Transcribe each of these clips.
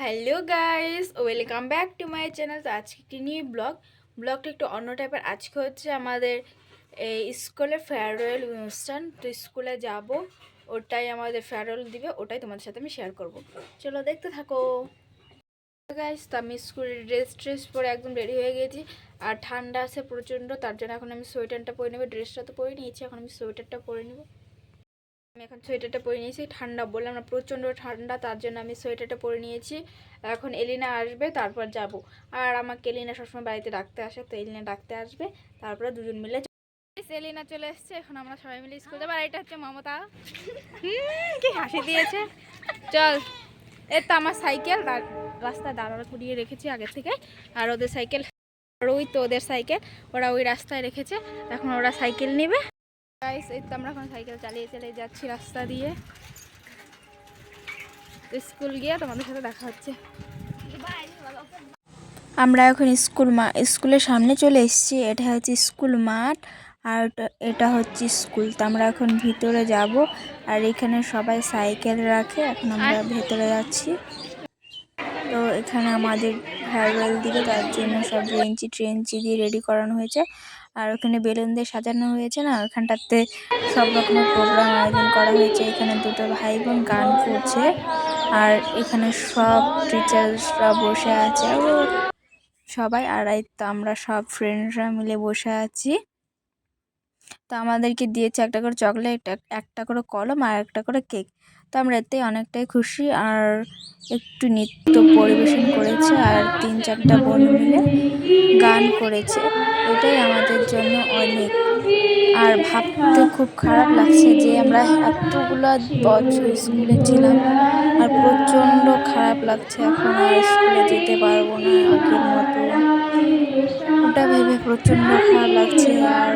Hello guys, welcome back to my channel. তো আজকে একটি নিউ ব্লগ। ব্লগটা একটু অন্য টাইপের। আজকে হচ্ছে আমাদের এই স্কুলে ফেয়ারওয়েল অনুষ্ঠান। তো স্কুলে যাব, ওটাই আমাদের ফেয়ারওয়েল দিবে, ওটাই তোমাদের সাথে আমি শেয়ার করব। চলো দেখতে থাকো। গাইস তো আমি স্কুলের ড্রেস ট্রেস পরে একদম রেডি হয়ে গেছি। আর ঠান্ডা আছে প্রচণ্ড, তার জন্য এখন আমি সোয়েটারটা পরে নেব। ড্রেসটা তো পরে নিয়েছি, এখন আমি সোয়েটারটা পরে নেব। আমি এখন সোয়েটারটা পরে নিয়েছি। ঠান্ডা বললাম না, প্রচণ্ড ঠান্ডা, তার জন্য আমি সোয়েটারটা পরে নিয়েছি। এখন এলিনা আসবে, তারপর যাব। আর আমাকে এলিনা সবসময় বাড়িতে ডাকতে আসে, তো এলিনা ডাকতে আসবে, তারপরে দুজন মিলে। এলিনা চলে এসছে, এখন আমরা সবাই মিলে স্কুল যাব। আর এটা হচ্ছে মমতা। কি হাসি দিয়েছে। চল এর তো আমার সাইকেল, রা- রাস্তায় দাঁড়ানো করিয়ে রেখেছি আগে থেকে। আর ওদের সাইকেল, আর ওই তো ওদের সাইকেল, ওরা ওই রাস্তায় রেখেছে। এখন ওরা সাইকেল নেবে। গাইস এই তো আমরা এখন সাইকেল চালিয়ে চালিয়ে যাচ্ছি রাস্তা দিয়ে। স্কুল গিয়ে তোমাদের সাথে দেখা হচ্ছে। আমরা এখন স্কুল মা স্কুলের সামনে চলে এসেছি। এটা হচ্ছে স্কুল মাঠ আর এটা হচ্ছে স্কুল। তো আমরা এখন ভিতরে যাব আর এখানে সবাই সাইকেল রাখে। এখন আমরা ভেতরে যাচ্ছি। তো এখানে আমাদের ফেয়ারওয়েল দিবে। তার জন্য সব বেঞ্চি ট্রেঞ্চি দিয়ে রেডি করানো হয়েছে। আর ওখানে বেলুন দিয়ে সাজানো হয়েছে না? ওখানটাতে সব রকমের প্রোগ্রাম আয়োজন করা হয়েছে। এখানে দুটো ভাই বোন গান করছে আর এখানে সব টিচার্সরা বসে আছে। সবাই, আর এই তো আমরা সব ফ্রেন্ডরা মিলে বসে আছি। তো আমাদেরকে দিয়েছে একটা করে চকলেট একটা করে কলম আর একটা করে কেক। তো আমরা এতে অনেকটাই খুশি আর একটু নৃত্য পরিবেশন করেছে আর তিন চারটা বোন মিলে গান করেছে। এটাই আমাদের জন্য অনেক। আর ভাবতে খুব খারাপ লাগছে যে আমরা এতগুলো বছর স্কুলে ছিলাম আর প্রচণ্ড খারাপ লাগছে এখন আর স্কুলে যেতে পারব না আগের মতো। ওটা ভেবে প্রচণ্ড খারাপ লাগছে আর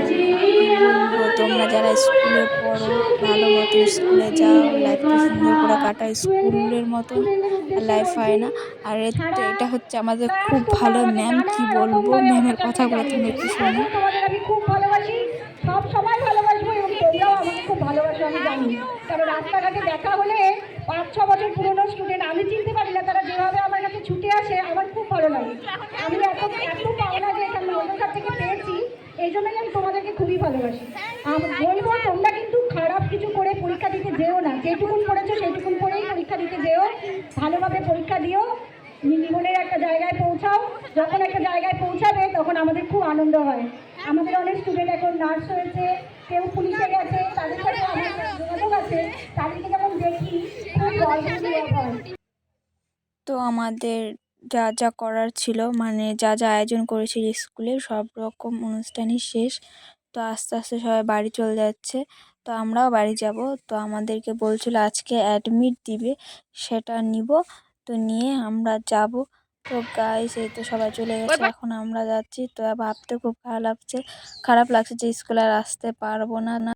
যারা স্কুলে পড়ো, ভালো মতো স্কুলে যাও লাইফটা সুন্দর করে কাটাও। স্কুলের মতো লাইফ হয় না। আর এটা হচ্ছে আমাদের খুব ভালো ম্যাম কি বলব? ম্যামের কথাগুলো তুমি একটু শোনো। আমি না লাগে এত এত পাওনা যে এখানে ওদের কাছ থেকে এই জন্যই আমি তোমাদেরকে খুবই ভালোবাসি। বলব, তোমরা কিন্তু খারাপ কিছু করে পরীক্ষা দিতে যেও না। যেটুকুন পড়েছো সেটুকুন পরেই পরীক্ষা দিতে যেও। ভালোভাবে পরীক্ষা দিও। জীবনের একটা জায়গায় পৌঁছাও। যখন একটা জায়গায় পৌঁছাবে, তখন আমাদের খুব আনন্দ হয়। আমাদের অনেক স্টুডেন্ট এখন নার্স হয়েছে, কেউ পুলিশে গেছে, তাদের সাথে যোগাযোগ আছে। তাদেরকে যখন দেখি, খুব তো আমাদের যা যা করার ছিল। মানে যা যা আয়োজন করেছিল স্কুলে সব রকম অনুষ্ঠানই শেষ। তো আস্তে আস্তে সবাই বাড়ি চলে যাচ্ছে। তো আমরাও বাড়ি যাব। তো আমাদেরকে বলছিল আজকে অ্যাডমিট দিবে সেটা নিব। তো নিয়ে আমরা যাব। তো গাইস এই তো সবাই চলে গেছে। এখন আমরা যাচ্ছি। তো ভাবতে খুব খারাপ লাগছে। খারাপ লাগছে যে স্কুলে আর আসতে পারব না না